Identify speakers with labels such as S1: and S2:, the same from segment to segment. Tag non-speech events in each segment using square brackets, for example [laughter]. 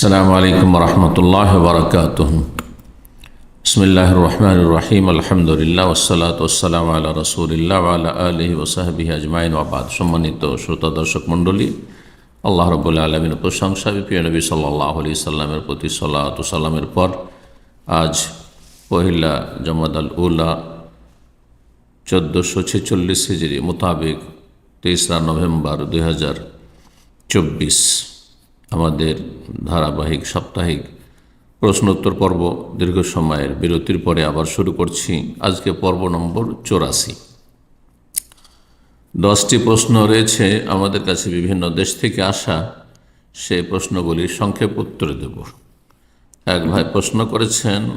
S1: السلام عليكم ورحمة الله وبركاته بسم الله الرحمن الرحيم الحمد لله والصلاة والسلام على رسول الله وعلى آله وصحبه أجمعين وبعد সম্মানিত শ্রোতা দর্শক মণ্ডলী আল্লাহ রবুল আলমিনের প্রশংসা প্রিয় নবী সাল্লাহ আলি সাল্লামের প্রতি সাল্লাত সাল্লামের পর আজ পহিলা জমাদ আল উলা চোদ্দোশো ছেচল্লিশ হিজড়ি মোতাবেক তেসরা নভেম্বর দুই হাজার চব্বিশ আমাদের ধারাবাহিক সাপ্তাহিক প্রশ্নোত্তর পর্ব দীর্ঘ সময়ের বিরতির পরে আবার শুরু করছি। আজকে পর্ব নম্বর চৌরাশি। দশটি প্রশ্ন রয়েছে আমাদের কাছে বিভিন্ন দেশ থেকে আসা। সেই প্রশ্নগুলির সংক্ষেপ উত্তর দেব। এক ভাই প্রশ্ন করেছেন,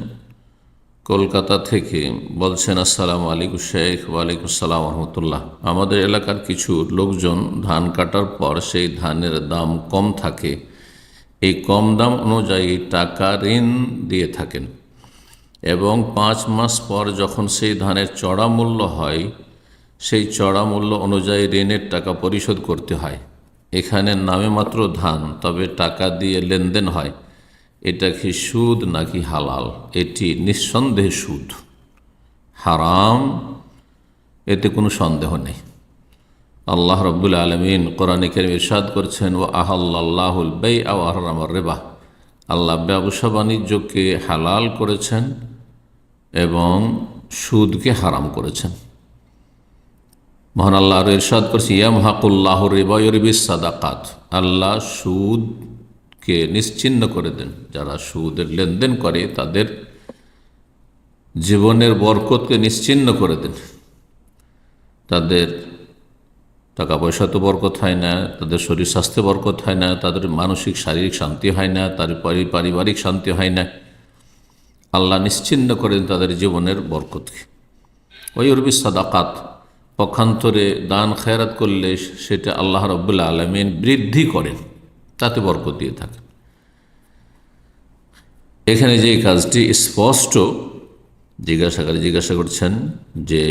S1: কলকাতা থেকে বলছেন, আসসালাম আলাইকুম শেখ, ওয়ালাইকুম সালাম রহমতুল্লাহ। আমাদের এলাকার কিছু লোকজন ধান কাটার পর সেই ধানের দাম কম থাকে। এই কম দাম অনুযায়ী টাকা ঋণ দিয়ে থাকেন এবং পাঁচ মাস পর যখন সেই ধানের চড়া মূল্য হয়, সেই চড়া মূল্য অনুযায়ী ঋণের টাকা পরিশোধ করতে হয়। এখানে নামে মাত্র ধান, তবে টাকা দিয়ে লেনদেন হয়। এটা কি সুদ নাকি হালাল? এটি নিঃসন্দেহে সুদ। হারাম? এতে কোনো সন্দেহ নেই। আল্লাহ রব্বুল আলমিন কোরআনে কেরিম ইরশাদ করছেন ও আহাল্লাহুল বেই আহরামার রেবা। আল্লাহ ব্যবসা বাণিজ্যকে হালাল করেছেন এবং সুদকে হারাম করেছেন। মহান আল্লাহ ইরশাদ করছে ইয়াম হাকুল্লাহ রেবা ইরবিস সাদাকাত। আল্লাহ সুদকে নিশ্চিন্ন করে দেন। যারা সুদের লেনদেন করে, তাদের জীবনের বরকতকে নিশ্চিন্ন করে দেন। তাদের টাকা পয়সা তো বরকত হয় না, তাদের শরীর স্বাস্থ্যে বরকত হয় না, তাদের মানসিক, শারীরিক শান্তি হয় না তাদের পারিবারিক শান্তি হয় না। আল্লাহ নিশ্চিন্ন করেন তাদের জীবনের বরকতকে। ওই উর্বি সাদাকাত, পক্ষান্তরে দান, খেয়ারাত করলে সেটা আল্লাহ রব্বুল্লা আলমিন বৃদ্ধি করেন, তাতে বরকত দিয়ে থাকেন। এখানে যে কাজটি স্পষ্ট জিজ্ঞাসাকারী জিজ্ঞাসা করছেন যে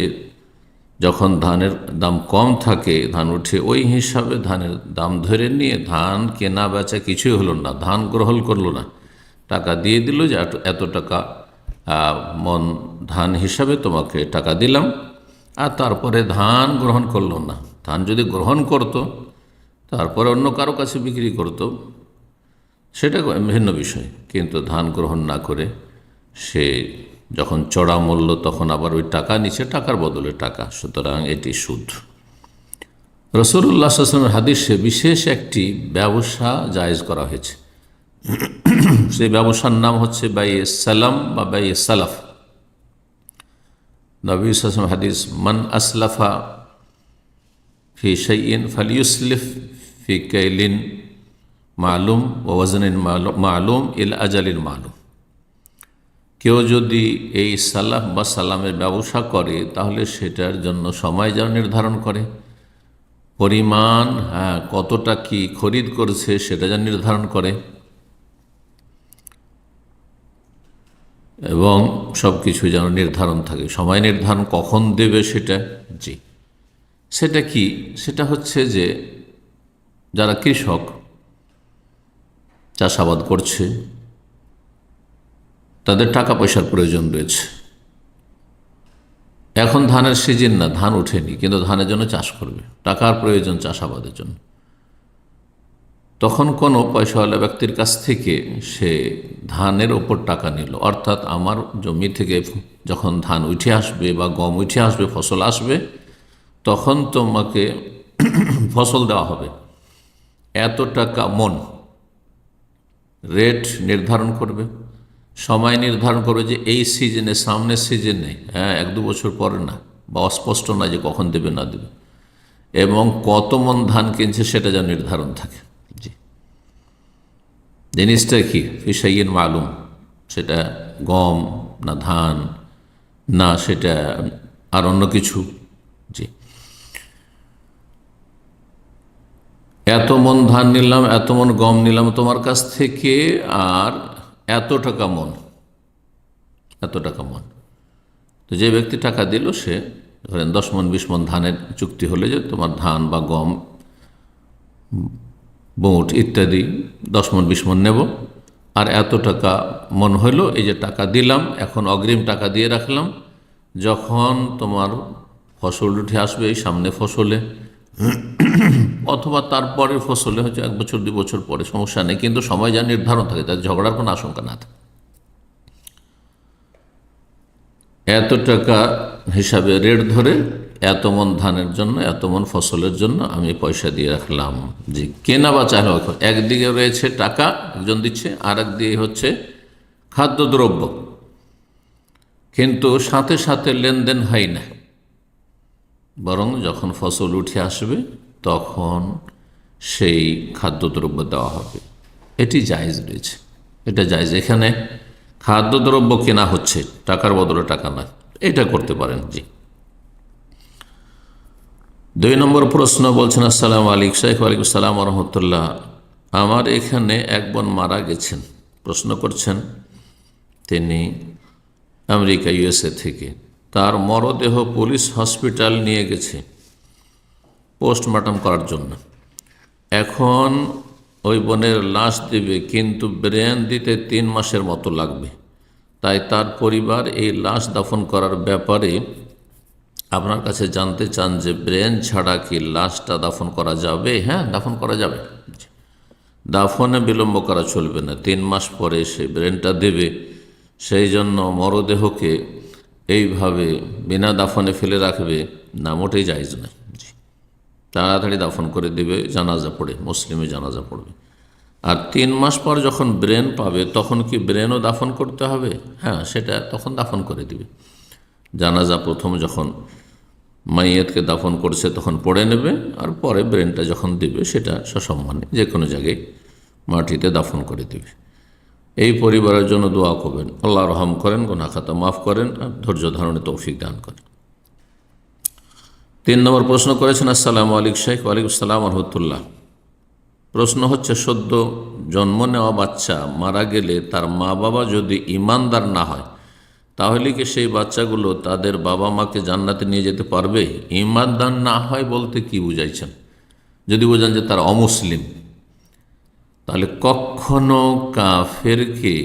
S1: যখন ধানের দাম কম থাকে, ধান উঠে, ওই হিসাবে ধানের দাম ধরে নিয়ে ধান কেনা বেচা কিছুই হলো না, ধান গ্রহণ করল না। টাকা দিয়ে দিল যে এত টাকা মন ধান হিসাবে তোমাকে টাকা দিলাম, আর তারপরে ধান গ্রহণ করল না। ধান যদি গ্রহণ করত, তারপরে অন্য কারও কাছে বিক্রি করত, সেটা ভিন্ন বিষয়। কিন্তু ধান গ্রহণ না করে সে যখন চড়া মূল্য, তখন আবার ওই টাকা নিচে, টাকার বদলে টাকা। সুতরাং এটি সুদ। রসুল্লাহ আসলামের হাদিসে বিশেষ একটি ব্যবসা জায়েজ করা হয়েছে। সেই ব্যবসার নাম হচ্ছে বাই সালাম বা বাই সালাফ। নবী হাদিস, মান আসলাফা ফি শাইন ফালিউসলিফ ফি কাইলিন মালুম ওয়াজনিন মালুম ইল আজালিন মালুম। কেউ যদি এই সালাফ বা সালামের ব্যবসা করে, তাহলে সেটার জন্য সময় যেন নির্ধারণ করে। পরিমাণ হ্যাঁ কতটা কি খরিদ করছে সেটা যেন নির্ধারণ করে। এবং সব কিছু যেন নির্ধারণ থাকে। সময় নির্ধারণ কখন দেবে সেটা? জি। সেটা কি? সেটা হচ্ছে যে, যারা কৃষক, চাষাবাদ করছে তাদের টাকা পয়সার প্রয়োজন রয়েছে। এখন ধানের সিজন না, ধান ওঠেনি, কিন্তু ধানের জন্য চাষ করবে। টাকার প্রয়োজন চাষাবাদের জন্য। তখন কোনো পয়সাওয়ালা ব্যক্তির কাছ থেকে সে ধানের ওপর টাকা নিল। অর্থাৎ আমার জমি থেকে যখন ধান উঠে আসবে বা গম উঠে আসবে, ফসল আসবে, তখন তোমাকে ফসল দেওয়া হবে। এত টাকা মন রেট নির্ধারণ করবে। সময় নির্ধারণ করবে যে এই সিজনে সামনের সিজনে হ্যাঁ এক দু বছর পরে না, বা অস্পষ্ট না যে কখন দেবে, না দেবে। এবং কত মন ধান কিনছে সেটা যেন নির্ধারণ থাকে। জি। জিনিসটা কি? ফিসাইয়ের মালুম, সেটা গম না ধান, না সেটা আর অন্য কিছু। জি। এত মন ধান নিলাম, এত মন গম নিলাম তোমার কাছ থেকে, আর এত টাকা মন, এত টাকা মন। তো যে ব্যক্তি টাকা দিল, সে ধরেন দশ মন, বিশ মন ধানের চুক্তি হলে যে তোমার ধান বা গম, বুট ইত্যাদি দশ মন, বিশ মন নেব। আর এত টাকা মন হইল, এই যে টাকা দিলাম, এখন অগ্রিম টাকা দিয়ে রাখলাম। যখন তোমার ফসল উঠে আসবে, এই সামনে ফসলে অথবা তারপরে ফসলে হয়তো এক বছর, দুই বছর পরে সমস্যা নেই, কিন্তু সময় যা নির্ধারণ থাকে তাদের ঝগড়ার কোনো আশঙ্কা না থাকে। এত টাকা হিসাবে রেট ধরে এত মন ধানের জন্য, এত মন ফসলের জন্য আমি পয়সা দিয়ে রাখলাম যে কেনা বা চাহে একদিকে রয়েছে টাকা, একজন দিচ্ছে আর একদিকে হচ্ছে খাদ্যদ্রব্য। কিন্তু সাথে সাথে লেনদেন হয় না। বরং যখন ফসল উঠে আসবে তখন সেই খাদ্যদ্রব্য দেওয়া হবে। এটি জায়জ রয়েছে। এটা জায়জ। এখানে খাদ্যদ্রব্য কেনা হচ্ছে, টাকার বদলে টাকা নয়। এটা করতে পারেন, জি। দুই নম্বর প্রশ্ন বলছেন, আসসালাম আলিক শাইখ আলিকুম সালাম রহমতুল্লাহ আমার এখানে এক বোন মারা গেছেন। প্রশ্ন করছেন, তিনি আমেরিকা, ইউএসএ থেকে। তার মরদেহ পুলিশ হসপিটাল নিয়ে গেছে। পোস্টমর্টম করার জন্য। এখন ওই বোনের লাশ দেবে, কিন্তু ব্রেন দিতে তিন মাসের মতো লাগবে। তাই তার পরিবার এই লাশ দাফন করার ব্যাপারে আপনার কাছে জানতে চান যে, ব্রেন ছাড়া কি লাশটা দাফন করা যাবে? হ্যাঁ দাফন করা যাবে। দাফনে বিলম্ব করা চলবে না। তিন মাস পরে সে ব্রেনটা দেবে। সেই জন্য মরদেহকে এইভাবে বিনা দাফনে ফেলে রাখবে না, মোটেই যাইজ নয়। তাড়াতাড়ি দাফন করে দেবে, জানাজা পড়ে, মুসলিমে জানাজা পড়বে। আর তিন মাস পর যখন ব্রেন পাবে, তখন কি ব্রেনও দাফন করতে হবে? হ্যাঁ সেটা তখন দাফন করে দিবে। জানাজা প্রথম যখন মাইয়েতকে দাফন করছে, তখন পড়ে নেবে, আর পরে ব্রেনটা যখন দিবে, সেটা সসম্মানে যে কোনো জায়গায় মাটিতে দাফন করে দেবে। এই পরিবারের জন্য দোয়া করবেন। আল্লাহ রহম করেন গোনা খাতা মাফ করেন, আর ধৈর্য ধারণে তৌফিক দান করেন। তিন নম্বর প্রশ্ন করেছেন, আসসালামু আলিক শেখ ওয়ালিকুম সালাম রহমতুল্লাহ। প্রশ্ন হচ্ছে, সদ্য জন্ম নেওয়া বাচ্চা মারা গেলে তার মা বাবা যদি ইমানদার না হয়, তাহলে কি সেই বাচ্চাগুলো তাদের বাবা মাকে জান্নাতে নিয়ে যেতে পারবে? ইমানদার না হয় বলতে কি বুঝাইছেন? যদি বোঝান যে তার অমুসলিম, তাহলে কখনো কাফেরকে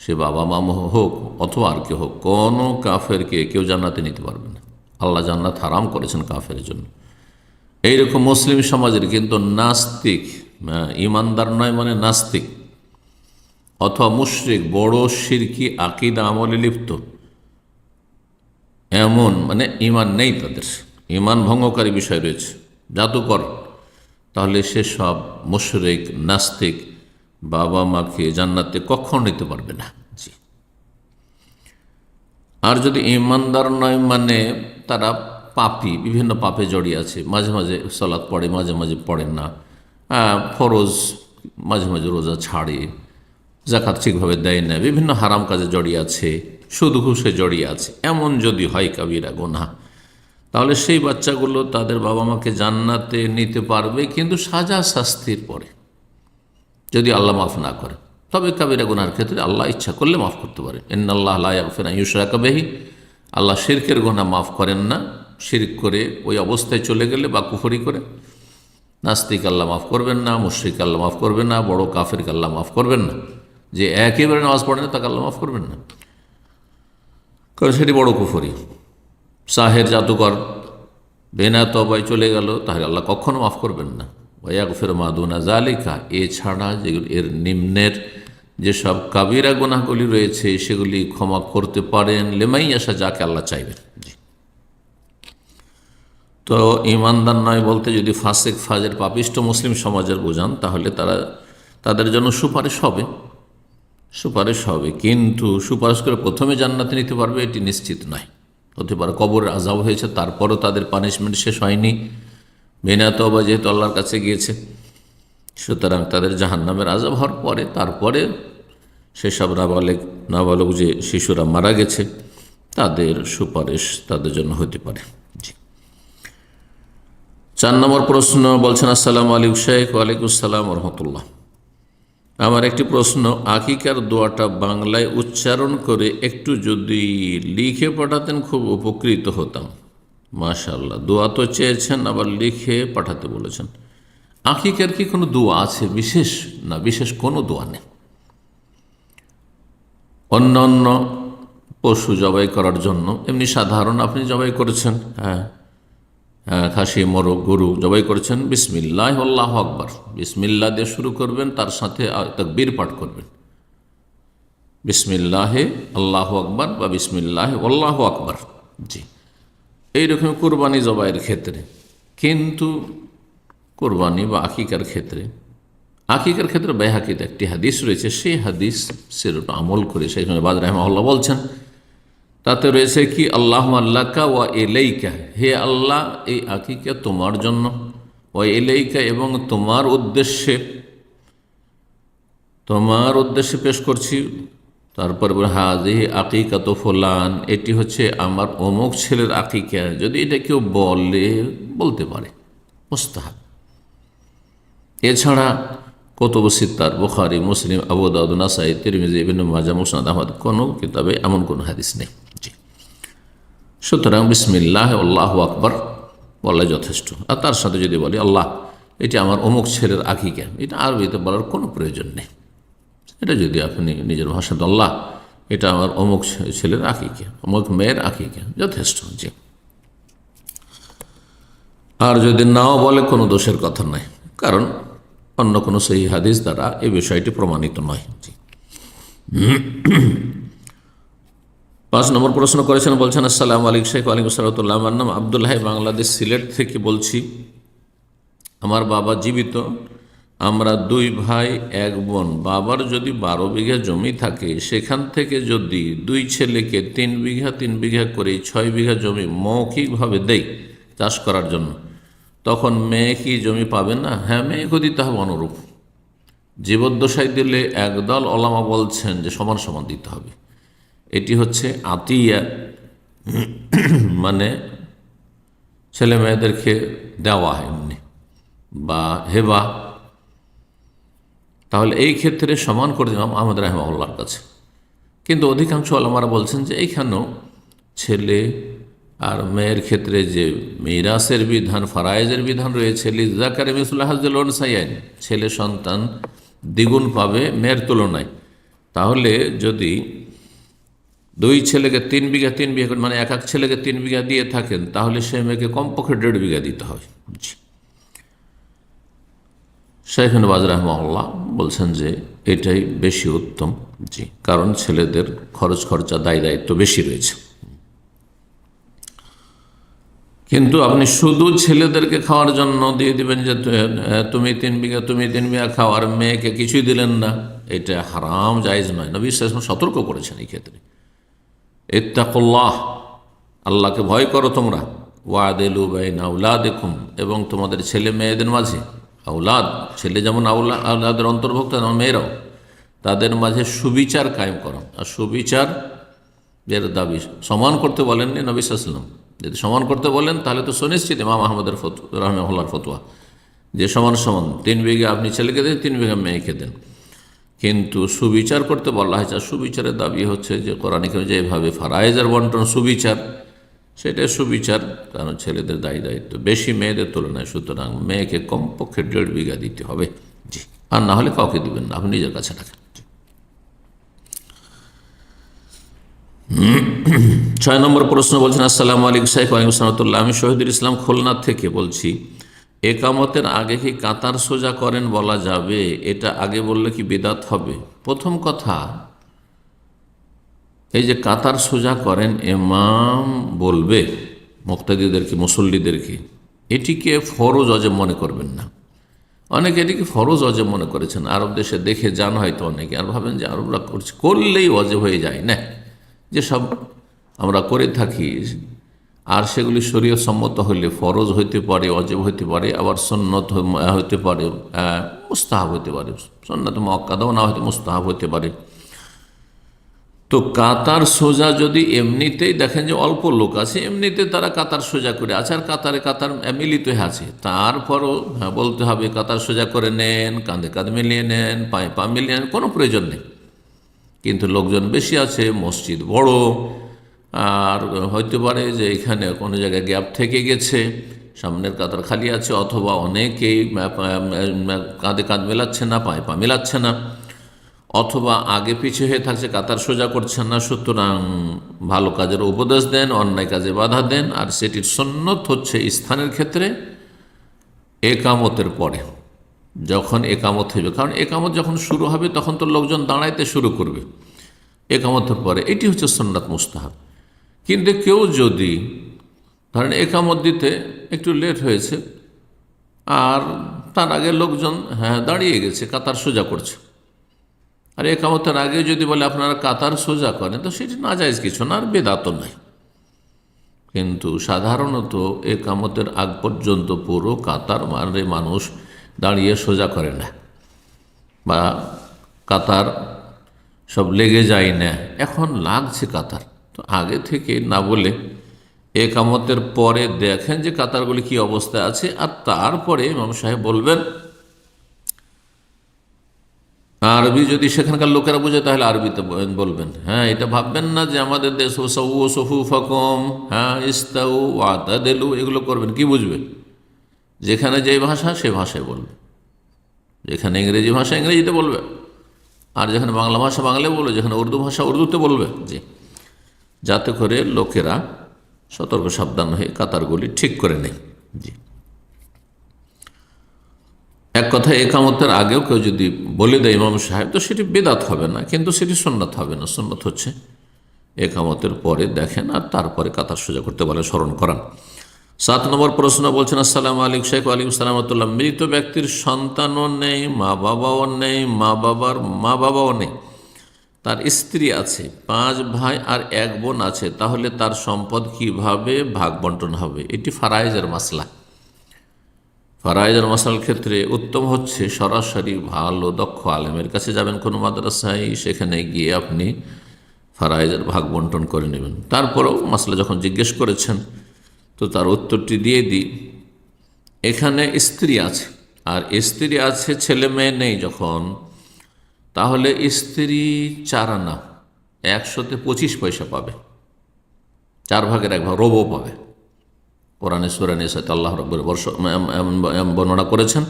S1: সে বাবা মা হোক অথবা আর কেউ হোক, কোনো কাফেরকে কেউ জান্নাতে নিতে পারবে না। আল্লাহ জান্নাত হারাম করেছেন কাফের জন্য। এইরকম মুসলিম সমাজের কিন্তু নাস্তিক ইমানদার নয় মানে নাস্তিক, অথবা মুশরিক, বড় শিরকি আকিদা আমলে লিপ্ত। এমন মানে ইমান নেই তাদের। ইমান ভঙ্গকারী বিষয় রয়েছে, জাদুকর। তাহলে সেসব মুশরিক, নাস্তিক বাবা মাকে জান্নাতে কখন নিতে পারবে না? জি। আর যদি ইমানদার নয় মানে তারা পাপি, বিভিন্ন পাপে জড়িয়ে আছে। মাঝে মাঝে সলাৎ পড়ে, মাঝে মাঝে পড়েন না। ফরজ, মাঝে মাঝে রোজা ছাড়ে জাকাত ঠিকভাবে দেয় না, বিভিন্ন হারাম কাজে জড়িয়ে আছে সুদ ঘুষে জড়িয়ে আছে, এমন যদি হয় কাবিরা গোনা। তাহলে সেই বাচ্চাগুলো তাদের বাবা মাকে জান্নাতে নিতে পারবে, কিন্তু সাজা শাস্তির পরে। যদি আল্লাহ মাফ না করে। তবে কাবিরা গুনার ক্ষেত্রে আল্লাহ ইচ্ছা করলে মাফ করতে পারে। এন আল্লাহ ইউসরা কাবেহি আল্লাহ শিরকের গোনা মাফ করেন না। শিরিক করে ওই অবস্থায় চলে গেলে বা কুফরি করে। নাস্তিক আল্লাহ মাফ করবেন না, মুশ্রিক আল্লাহ মাফ করবেন না, বড় কাফের আল্লাহ মাফ করবেন না। যে একেবারে নামাজ পড়ে না, তাকে আল্লাহ মাফ করবেন না। কারণ সেটি বড় কুফরি। সাহের জাদুকর বেনা তবাই চলে গেল, তাহলে আল্লাহ কখনো মাফ করবেন না। ওয়াকফের মাদুনা জালিকা এছাড়া যেগুলি এর নিম্নের যেসব কাবিরা গুনাহগুলি রয়েছে, সেগুলি ক্ষমা করতে পারেন, লেমাই আসা যাকে আল্লাহ চাইবেন। তো ইমানদার নয় বলতে যদি ফাসেক, ফাজের, পাপিষ্ট মুসলিম সমাজের বোঝান, তাহলে তারা তাদের জন্য সুপারিশ হবে। সুপারিশ হবে। কিন্তু সুপারিশ করে প্রথমে জান্নাতে নিতে পারবে, এটি নিশ্চিত নয়। হতে পারে কবরের আজাব হয়েছে, তারপরও তাদের পানিশমেন্ট শেষ হয়নি। বেনাত বা যেহেতু আল্লাহর কাছে গিয়েছে। সুতরাং তাদের জাহান নামের আজাব হওয়ার পরে, তারপরে সেসব নাবালেক, নাবালক যে শিশুরা মারা গেছে, তাদের সুপারিশ তাদের জন্য হতে পারে। চার নম্বর প্রশ্ন বলছেন, আসসালাম আলিক শেখ, ওয়ালাইকুম রহমতুল্লাহ। আমার একটি প্রশ্ন আকিকার দোয়াটা বাংলায় উচ্চারণ করে একটু যদি লিখে পাঠাতেন, খুব উপকৃত হতাম। মাশাল্লাহ দোয়া তো চেয়েছেন, আবার লিখে পাঠাতে বলেছেন। আকিকার কি কোনো দোয়া আছে? বিশেষ? না বিশেষ কোনো দোয়া নেই। অন্য অন্য পশু জবাই করার জন্য এমনি সাধারণ আপনি জবাই করেছেন হ্যাঁ। হ্যাঁ, খাসি মোরগ গরু জবাই করেছেন বিসমিল্লাহ আল্লাহ আকবর। বিসমিল্লা দিয়ে শুরু করবেন তার সাথে বীর পাঠ করবেন। বিসমিল্লাহে আল্লাহ আকবর বা বিসমিল্লাহ আল্লাহ আকবর। জি। এইরকম কোরবানি জবাইয়ের ক্ষেত্রে। কিন্তু কোরবানি বা আকিকার ক্ষেত্রে। আকিকার ক্ষেত্রে বেহাকিতে একটি হাদিস রয়েছে, সেই হাদিস সেরকম আমল করে সেখানে বাদ রহমাল্লাহ বলছেন, তাতে রয়েছে কি আল্লাহ আল্লাহকা ওয়া এলাইকা হে আল্লাহ, এই আকিকা তোমার জন্য, ওয়া এলাইকা এবং তোমার উদ্দেশ্যে তোমার উদ্দেশ্যে পেশ করছি। তারপর হাজি আকিকা তো ফোলান, এটি হচ্ছে আমার অমুক ছেলের আকিকা, যদি এটা কেউ বলে, বলতে পারে, মুস্তাহাব। এছাড়া কতব সিত্তার বুখারি, মুসলিম, আবু দাউদ, নাসাই, তিরমিজি, ইবিন মাজা মুসনাদ, আহমদ, কোনো কিতাবে এমন কোনো হাদিস নেই। জি। সুতরাং বিসমিল্লাহ, আল্লাহ আকবর বলা যথেষ্ট। আর তার সাথে যদি বলি, আল্লাহ, এটি আমার অমুক ছেলের আকিকা এটা আরবিতে বলার কোনো প্রয়োজন নেই। এটা যদি আপনি নিজের ভাষাতে আল্লাহ, এটা আমার অমুক ছেলের আকিকা অমুক মেয়ের আকিকা যথেষ্ট, জি। আর যদি নাও বলে, কোনো দোষের কথা নাই। কারণ অন্য কোনো সেই হাদিস দ্বারা এই বিষয়টি প্রমাণিত নয়। পাঁচ নম্বর প্রশ্ন করেছেন, বলছেন, আসসালাম আলিক শেখ আলিম সালাতুল্লাহ আমার নাম আবদুল্লাহ বাংলাদেশ সিলেট থেকে বলছি। আমার বাবা জীবিত। আমরা দুই ভাই, এক বোন। বাবার যদি বারো বিঘা জমি থাকে, সেখান থেকে যদি দুই ছেলেকে তিন বিঘা তিন বিঘা করে ছয় বিঘা জমি মৌখিকভাবে দেই চাষ করার জন্য। তখন মেয়ে কি জমি পাবে না? হ্যাঁ মেয়েকে দিতে হবে অনুরূপ। জীবদ্দশায় দিলে একদল ওলামা বলছেন যে সমান সমান দিতে হবে। এটি হচ্ছে আতিয়া। মানে ছেলে মেয়েদেরকে দেওয়া এমনি। বা হেবা। তাহলে এই ক্ষেত্রে সমান করে দিলাম আহমদ রাহমাউল্লার কাছে। কিন্তু অধিকাংশ আলমারা বলছেন যে এইখানেও ছেলে আর মেয়ের ক্ষেত্রে যে মিরাসের বিধান, ফারায়েজের বিধান রয়েছে লিজাকারে হাজুল সাইয়ান ছেলে সন্তান দ্বিগুণ পাবে মেয়ের তুলনায়। তাহলে যদি দুই ছেলেকে তিন বিঘা তিন বিঘা মানে এক এক ছেলেকে তিন বিঘা দিয়ে থাকেন, তাহলে সে মেয়েকে কমপক্ষে দেড় বিঘা দিতে হবে শেখান বাজ রহমাল্লাহ বলছেন যে এটাই বেশি উত্তম। জি। কারণ ছেলেদের খরচ খরচা দায় দায়িত্ব বেশি রয়েছে। কিন্তু আপনি শুধু ছেলেদেরকে খাওয়ার জন্য দিয়ে দিবেন যে তুমি তিন বিঘা, তুমি তিন বিঘা খাও, আর মেয়েকে কিছুই দিলেন না। এটা হারাম, জায়জ নয়। নবী ইসলাম সতর্ক করেছেন এই ক্ষেত্রে। ইত্তাকুল্লাহ, আল্লাহকে ভয় করো তোমরা। ওয়াদেলু বাইন আউলা দেখুম এবং তোমাদের ছেলে মেয়েদের মাঝে আউলাদ ছেলে যেমন আউলা আউলাদের অন্তর্ভুক্ত, তেমন মেয়েরাও, তাদের মাঝে সুবিচার কায়েম করো। আর সুবিচার এর দাবি সমান করতে বলেননি নবী সাল্লাম যদি সমান করতে বলেন, তাহলে তো সুনিশ্চিত ইমাম আহমদের ফতু রহমার ফতোয়া। যে সমান সমান। তিন বিঘা আপনি ছেলেকে দেন, তিন বিঘা মেয়েকে দেন। কিন্তু সুবিচার করতে বলা হয়েছে সুবিচারের দাবি হচ্ছে যে কোরআনিক যেভাবে ফারাইজার বন্টন, সুবিচার, সেটাই সুবিচার। কারণ ছেলেদের দায়ী দায়িত্ব বেশি মেয়েদের তুলনায়। সুতরাং মেয়েকে কমপক্ষে দেড় বিঘা দিতে হবে। জি। আর না হলে কাউকে দিবেন না। আপনি নিজের কাছে রাখেন। [clears throat] ছয় নম্বর প্রশ্ন বলছেন, আসসালামু আলাইকুম সাহেব আলিম সালামতুল্লাহ। আমি শহীদুল ইসলাম খুলনা থেকে বলছি, একামতের আগে কি কাতার সোজা করেন বলা যাবে? এটা আগে বললে কি বেদাত হবে? প্রথম কথা, এই যে কাতার সোজা করেন এমাম বলবে, মুক্তাদিদেরকে, মুসল্লিদেরকে, এটিকে ফরজ অজেব মনে করবেন না। অনেকে এটিকে ফরজ অজেব মনে করেছেন। আরব দেশে দেখে যান হয়তো অনেকে, আর ভাবেন যে আরবরা করছে, করলেই অজেব হয়ে যায়, না। যেসব আমরা করে থাকি, আর সেগুলি শরীয় সম্মত হইলে ফরজ হইতে পারে, অজেব হইতে পারে, আবার সন্নত হইতে পারে মুস্তাহাব হইতে পারে সন্ন্যত মক্কাদাও না হইতে মুস্তাহাব হইতে পারে। তো কাতার সোজা যদি এমনিতেই দেখেন যে অল্প লোক আছে, এমনিতে তারা কাতার সোজা করে আছে, আর কাতারে কাতার মিলিত হয়ে আছে। তারপরও হ্যাঁ বলতে হবে কাতার সোজা করে নেন, কাঁধে কাঁধ মিলিয়ে নেন, পায়ে পা মিলিয়ে নেন, কোনো প্রয়োজন নেই। কিন্তু লোকজন বেশি আছে, মসজিদ বড়, আর হইতে পারে যে এখানে কোনো জায়গায় গ্যাপ থেকে গেছে, সামনের কাতার খালি আছে, অথবা অনেকেই কাঁধে কাঁধ মেলাচ্ছে না, পায়ে পা মেলাচ্ছে না, অথবা আগে পিছিয়ে হয়ে থাকছে, কাতার সোজা করছেন না, সুতরাং ভালো কাজের উপদেশ দেন, অন্যায় কাজে বাধা দেন, আর সেটির সন্ন্যত হচ্ছে স্থানের ক্ষেত্রে একামতের পরে। যখন একামত হইবে, কারণ একামত যখন শুরু হবে, তখন তো লোকজন দাঁড়াইতে শুরু করবে। একামতের পরে এটি হচ্ছে সন্ন্যাত মুস্তাহাব। কিন্তু কেউ যদি, ধরেন একামত দিতে একটু লেট হয়েছে, আর তার আগে লোকজন হ্যাঁ দাঁড়িয়ে গেছে, কাতার সোজা করছে। আর একামতের আগে যদি বলে আপনারা কাতার সোজা করেন, তো সেটি না যায় কিছু না, আর বেদাত নাই। কিন্তু সাধারণত একামতের আগ পর্যন্ত পুরো কাতার মানে মানুষ দাঁড়িয়ে সোজা করে না। বা কাতার সব লেগে যায় না। এখন লাগছে কাতার। তো আগে থেকে না বলে একামতের পরে দেখেন যে কাতারগুলি কি অবস্থায় আছে। আর তারপরে ইমাম সাহেব বলবেন, আরবি যদি সেখানকার লোকেরা বোঝে তাহলে আরবিতে বলবেন। হ্যাঁ এটা ভাববেন না যে আমাদের দেশ সৌ সফু ফকম হ্যাঁ ইস্তাউ আতাদেলু এগুলো করবেন। কি বুঝবেন যেখানে যে ভাষা, সে ভাষায় বলবে। যেখানে ইংরেজি ভাষা, ইংরেজিতে বলবে। আর যেখানে বাংলা ভাষা, বাংলায় বলবে। যেখানে উর্দু ভাষা, উর্দুতে বলবে। জি। যাতে করে লোকেরা সতর্ক, সাবধান হয়ে কাতারগুলি ঠিক করে নেয়। জি। এক কথা একামতের আগেও কেউ যদি বলে দেয় ইমাম সাহেব, তো সেটি বেদাত হবে না, কিন্তু সেটি সন্ন্যত হবে না। সন্ন্যত হচ্ছে একামতের পরে দেখেন আর তারপরে কাতার সোজা করতে বলে, স্মরণ করান। সাত নম্বর প্রশ্ন বলছেন, আসসালাম আলিক শেখ আলিম সালামতুল্লাহ মৃত ব্যক্তির সন্তানও নেই মা বাবাও নেই মা বাবার মা বাবাও নেই। তার স্ত্রী আছে, পাঁচ ভাই আর এক বোন আছে, তাহলে তার সম্পদ কীভাবে ভাগ বন্টন হবে? এটি ফারাইজের মাসলা। ফারাইজের মশাল ক্ষেত্রে উত্তম হচ্ছে, সরাসরি ভালো, দক্ষ আলেমের কাছে যাবেন কোনো মাদ্রাসায়, সেখানে গিয়ে আপনি ফারাইজের ভাগ বন্টন করে নেবেন। তারপরেও মাসলা যখন জিজ্ঞেস করেছেন তো তার উত্তরটি দিয়ে দিই। এখানে স্ত্রী আছে, আর স্ত্রী আছে, ছেলে মেয়ে নেই যখন, তাহলে স্ত্রী চার আনা, একশোতে পঁচিশ পয়সা পাবে। চার ভাগের এক ভাগ, রোবও পাবে। কোরআনে সুরানের সাথে আল্লাহ রব্বর বর্ষ বর্ণনা করেছেন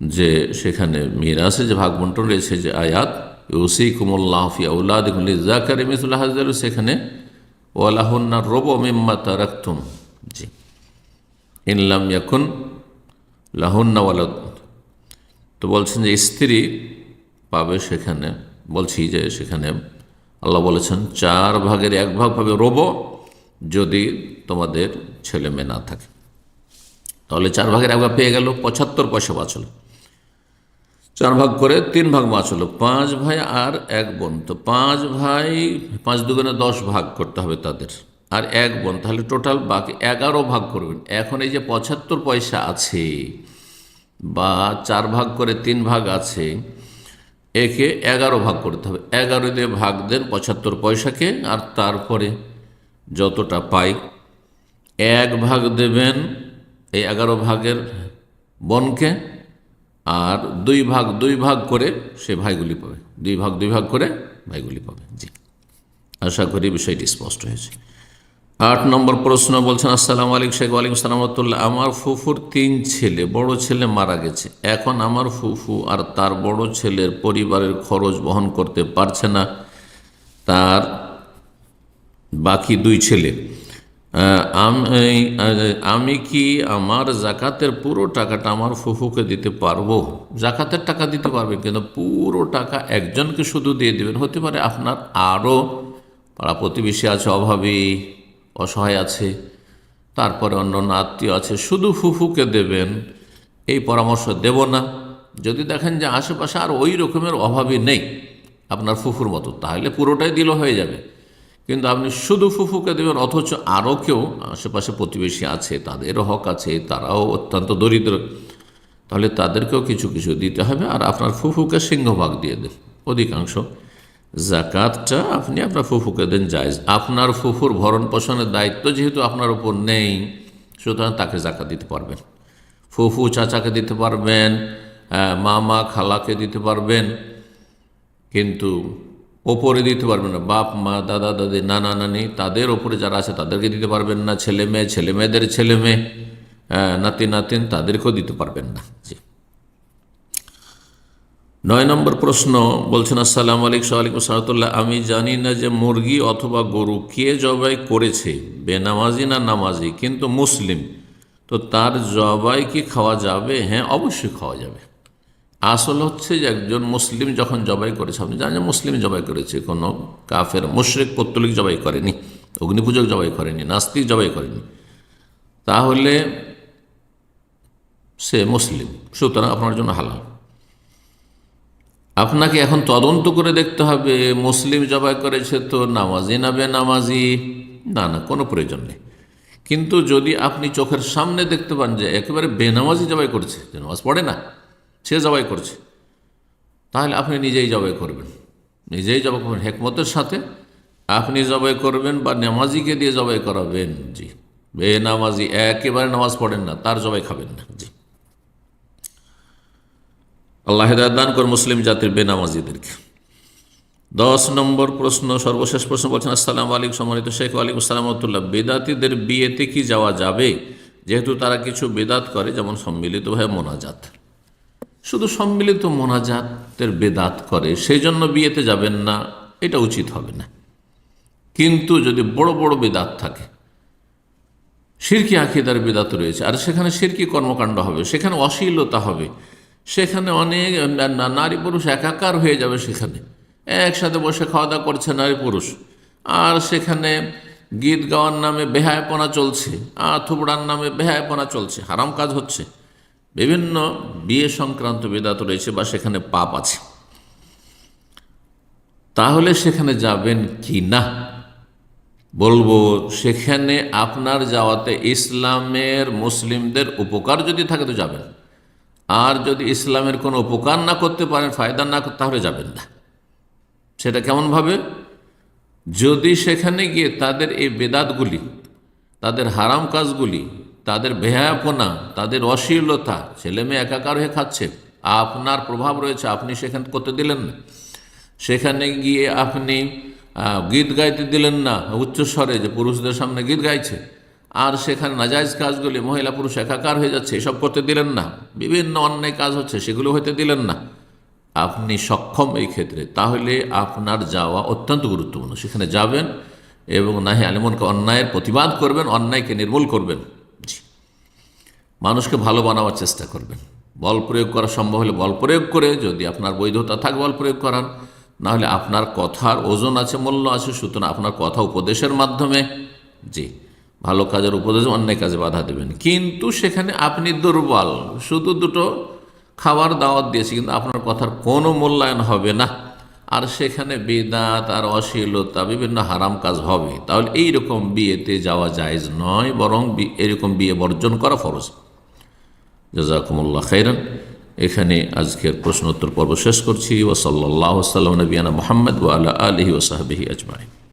S1: যে সেখানে মিরাসে যে ভাগ বন্টন রয়েছে, যে আয়াত ইউসি কুমুল্লাহ ফিয়া উল্লাহ মিসুল্লাহ সেখানে ওয়ালাহন্না রব মিম্মা তারাক্তুম। জি। ইনলাম ইয়াকুন লাহন্না ওয়ালাদ। তো বলছেন যে স্ত্রী পাবে সেখানে, বলছি যে সেখানে আল্লাহ বলেছেন, চার ভাগের এক ভাগ পাবে রব যদি তোমাদের ছেলে মেয়ে না থাকে। তাহলে চার ভাগের এক ভাগ পেয়ে গেল, পঁচাত্তর পয়সা বাঁচল। চার ভাগ করে তিন ভাগ মাছ হলো। পাঁচ ভাই আর এক বোন। তো পাঁচ ভাই, পাঁচ দুগুণে দশ ভাগ করতে হবে তাদের। আর এক বোন, তাহলে টোটাল বাকি এগারো ভাগ করবেন। এখন এই যে পঁচাত্তর পয়সা আছে বা চার ভাগ করে তিন ভাগ আছে, একে এগারো ভাগ করতে হবে। এগারো দিয়ে ভাগ দেন পঁচাত্তর পয়সাকে, আর তারপরে যতটা পাই এক ভাগ দেবেন এই এগারো ভাগের বনকে। আর দুই ভাগ দুই ভাগ করে সে ভাইগুলি পাবে। দুই ভাগ দুই ভাগ করে ভাইগুলি পাবে। জি। আশা করি বিষয়টি স্পষ্ট হয়েছে। আট নম্বর প্রশ্ন বলছেন, আসসালামু আলাইকুম শেখ আলিম সালামতুল্লাহ আমার ফুফুর তিন ছেলে, বড় ছেলে মারা গেছে। এখন আমার ফুফু আর তার বড় ছেলের পরিবারের খরচ বহন করতে পারছে না। তার বাকি দুই ছেলে আমি কি আমার জাকাতের পুরো টাকাটা আমার ফুফুকে দিতে পারব? জাকাতের টাকা দিতে পারবেন কিন্তু পুরো টাকা একজনকে শুধু দিয়ে দেবেন? হতে পারে আপনার আরও পাড়া প্রতিবেশী আছে, অভাবী, অসহায় আছে, তারপরে অন্য অন্য আত্মীয় আছে, শুধু ফুফুকে দেবেন, এই পরামর্শ দেব না। যদি দেখেন যে আশেপাশে আর ওই রকমের অভাবী নেই আপনার ফুফুর মতো, তাহলে পুরোটাই দিল হয়ে যাবে। কিন্তু আপনি শুধু ফুফুকে দেবেন, অথচ আরও কেউ আশেপাশে প্রতিবেশী আছে, তাদেরও হক আছে, তারাও অত্যন্ত দরিদ্র। তাহলে তাদেরকেও কিছু কিছু দিতে হবে, আর আপনার ফুফুকে সিংহভাগ দিয়ে দেন। অধিকাংশ জাকাতটা আপনি আপনার ফুফুকে দেন জায়জ। আপনার ফুফুর ভরণ পোষণের দায়িত্ব যেহেতু আপনার উপর নেই, সুতরাং তাকে জাকাত দিতে পারবেন। ফুফু চাচাকে দিতে পারবেন মামা খালাকে দিতে পারবেন, কিন্তু ওপরে দিতে পারবেন না। বাপ, মা, দাদা, দাদি, নানা, নানি, তাদের ওপরে যারা আছে তাদেরকে দিতে পারবেন না। ছেলে মেয়ে, ছেলে মেয়েদের ছেলে মেয়ে নাতি, নাতিন তাদেরকেও দিতে পারবেন না। জি। নয় নম্বর প্রশ্ন বলছেন, আসসালাম আলাইকুম সালাইকুম সালাতুল্লাহ আমি জানি না যে মুরগি অথবা গরু কে জবাই করেছে, বেনামাজি না নামাজি, কিন্তু মুসলিম। তো তার জবাই কি খাওয়া যাবে? হ্যাঁ অবশ্যই খাওয়া যাবে। আসল হচ্ছে যে একজন মুসলিম যখন জবাই করেছে, আপনি জানেন মুসলিম জবাই করেছে, কোনো কাফের, মুশরিক, পত্তলিক জবাই করেনি, অগ্নিপূজক জবাই করেনি, নাস্তিক জবাই করেনি। তাহলে সে মুসলিম, সুতরাং আপনার জন্য হালাল। আপনাকে এখন তদন্ত করে দেখতে হবে, মুসলিম জবাই করেছে তো নামাজি না বেনামাজি? না না, কোনো প্রয়োজন নেই। কিন্তু যদি আপনি চোখের সামনে দেখতে পান যে একেবারে বেনামাজি জবাই করছে নামাজ পড়ে না সে জবাই করছে। তাহলে আপনি নিজেই জবাই করবেন। নিজেই জবাই করবেন। হেকমতের সাথে আপনি জবাই করবেন বা নামাজিকে দিয়ে জবাই করাবেন। জি। বেনামাজি, একেবারে নামাজ পড়েন না, তার জবাই খাবেন না। জি। আল্লাহ দান কর মুসলিম জাতির বেনামাজিদেরকে। দশ নম্বর প্রশ্ন, সর্বশেষ প্রশ্ন বলছেন, আসসালাম আলাইকুম সম্মানিত শেখ আলিম সালামতুল্লাহ বেদাতিদের বিয়েতে কি যাওয়া যাবে? যেহেতু তারা কিছু বেদাত করে, যেমন সম্মিলিতভাবে মোনাজাত। শুধু সম্মিলিত মোনাজাতের বেদাত করে সেই জন্য বিয়েতে যাবেন না, এটা উচিত হবে না। কিন্তু যদি বড় বড় বেদাত থাকে, সিরকি আকিদার বেদাত রয়েছে, আর সেখানে সিরকি কর্মকাণ্ড হবে, সেখানে অশ্লীলতা হবে, সেখানে অনেক নারী পুরুষ একাকার হয়ে যাবে সেখানে। একসাথে বসে খাওয়া দাওয়া করছে নারী পুরুষ, আর সেখানে গীত গাওয়ার নামে বেহায়পনা চলছে, আর থুবড়ার নামে বেহায়পনা চলছে, হারাম কাজ হচ্ছে। বিভিন্ন বিয়ে সংক্রান্ত বেদাত রয়েছে বা সেখানে পাপ আছে। তাহলে সেখানে যাবেন কি না? বলব, সেখানে আপনার যাওয়াতে ইসলামের মুসলিমদের উপকার যদি থাকে তো যাবেন। আর যদি ইসলামের কোনো উপকার না করতে পারেন, ফায়দা না করতে তাহলে যাবেন না। সেটা কেমনভাবে যদি সেখানে গিয়ে তাদের এই বেদাতগুলি, তাদের হারাম কাজগুলি তাদের বেহায়াপনা, তাদের অশ্লীলতা, ছেলে মেয়ে একাকার হয়ে খাচ্ছে। আপনার প্রভাব রয়েছে, আপনি সেখান করতে দিলেন না। সেখানে গিয়ে আপনি গীত গাইতে দিলেন না উচ্চস্বরে যে পুরুষদের সামনে গীত গাইছে। আর সেখানে নাজাইজ কাজগুলি, মহিলা পুরুষ একাকার হয়ে যাচ্ছে, এসব করতে দিলেন না। বিভিন্ন অন্যায় কাজ হচ্ছে, সেগুলো হতে দিলেন না। আপনি সক্ষম এই ক্ষেত্রে, তাহলে আপনার যাওয়া অত্যন্ত গুরুত্বপূর্ণ। সেখানে যাবেন এবং নাহি আলিমনকে অন্যায়ের প্রতিবাদ করবেন, অন্যায়কে নির্মূল করবেন। মানুষকে ভালো বানাবার চেষ্টা করবেন। বল প্রয়োগ করা সম্ভব হলে বল প্রয়োগ করে যদি আপনার বৈধতা থাকে বল প্রয়োগ করার। নাহলে আপনার কথার ওজন আছে, মূল্য আছে, সুতরাং আপনার কথা উপদেশের মাধ্যমে জি, ভালো কাজের উপদেশ অন্যায় কাজে বাধা দেবেন। কিন্তু সেখানে আপনি দুর্বল, শুধু দুটো খাবার দাওয়াত দিয়েছি, কিন্তু আপনার কথার কোনো মূল্যায়ন হবে না। আর সেখানে বেদাত আর অশ্লীলতা, বিভিন্ন হারাম কাজ হবে। তাহলে এই রকম বিয়েতে যাওয়া জায়েজ নয়, বরং এরকম বিয়ে বর্জন করা ফরজ। জাজাকুমুল্লাহ খাইরান। এখানে আজকের প্রশ্নোত্তর পর্ব শেষ করছি। ওসল্লাহ সাল্লাম নবীনা মোহাম্মদ ওয়ালা আলহি ওসাহাবিহি আজমাই